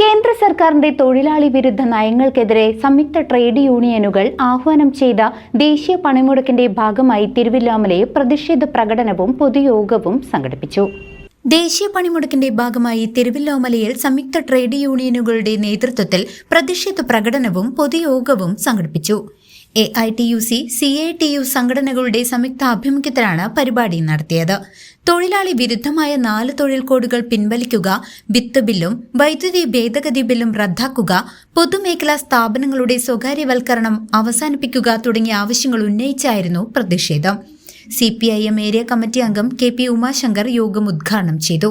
കേന്ദ്ര സർക്കാരിന്റെ തൊഴിലാളി വിരുദ്ധ നയങ്ങൾക്കെതിരെ സംയുക്ത ട്രേഡ് യൂണിയനുകൾ ആഹ്വാനം ചെയ്ത ദേശീയ പണിമുടക്കിന്റെ ഭാഗമായി തിരുവില്ലാമലയിൽ പ്രതിഷേധ പ്രകടനവും പൊതുയോഗവും സംഘടിപ്പിച്ചു. ദേശീയ പണിമുടക്കിന്റെ ഭാഗമായി തിരുവില്ലോമലയിൽ സംയുക്ത ട്രേഡ് യൂണിയനുകളുടെ നേതൃത്വത്തിൽ പ്രതിഷേധ പ്രകടനവും പൊതുയോഗവും സംഘടിപ്പിച്ചു. A I T U C C I T U സംഘടനകളുടെ സംയുക്ത ആഭിമുഖ്യത്തിലാണ് പരിപാടി നടത്തിയത്. തൊഴിലാളി വിരുദ്ധമായ നാല് തൊഴിൽ കോഡുകൾ പിൻവലിക്കുക വിത്ത് ബില്ലും വൈദ്യുതി ഭേദഗതി ബില്ലും റദ്ദാക്കുക പൊതുമേഖലാ സ്ഥാപനങ്ങളുടെ സ്വകാര്യവൽക്കരണം അവസാനിപ്പിക്കുക തുടങ്ങിയ ആവശ്യങ്ങൾ ഉന്നയിച്ചായിരുന്നു പ്രതിഷേധം. C P I M area committee അംഗം കെ പി ഉമാശങ്കർ യോഗം ഉദ്ഘാടനം ചെയ്തു.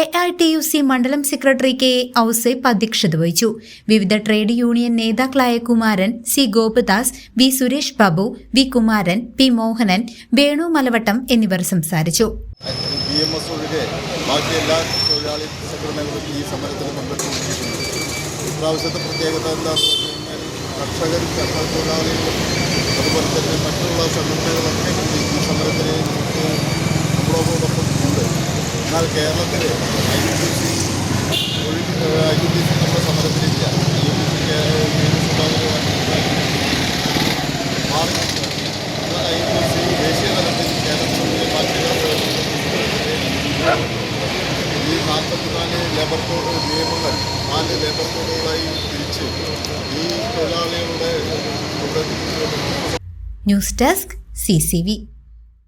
A I T U C മണ്ഡലം സെക്രട്ടറി കെ എ ഔസേപ്പ് അധ്യക്ഷത വഹിച്ചു. വിവിധ ട്രേഡ് യൂണിയൻ നേതാക്കളായ Kumaran C Gopadas V Suresh Babu V Kumaran P Mohanan Venu Malavattam എന്നിവർ സംസാരിച്ചു. തൊഴിലാളി ഈ ഇപ്രാവശ്യത്തെ പ്രത്യേകത എന്താണെന്ന് വെച്ച് കഴിഞ്ഞാൽ കർഷക തൊഴിലാളികളും അതുപോലെ തന്നെ മറ്റുള്ള സംഘടനകളൊക്കെ ഈ സമരത്തിന് നമ്മളോടൊപ്പം ഉണ്ട്. എന്നാൽ കേരളത്തിൽ I U T C I U C നമ്മുടെ സമരത്തിലില്ല ഐ യു ടി സി മാറി എന്നാൽ ഐ യു ടി സി ദേശീയ തലത്തിൽ കേരളത്തിലെ മറ്റുള്ള ഈ നാൽപ്പത്തിനാല് ലേബർ കോഡ് നിയമങ്ങൾ നാല് ലേബർ കോഡുകളായി തിരിച്ച് ഈ തൊഴിലാളികളുടെ news desk C C V.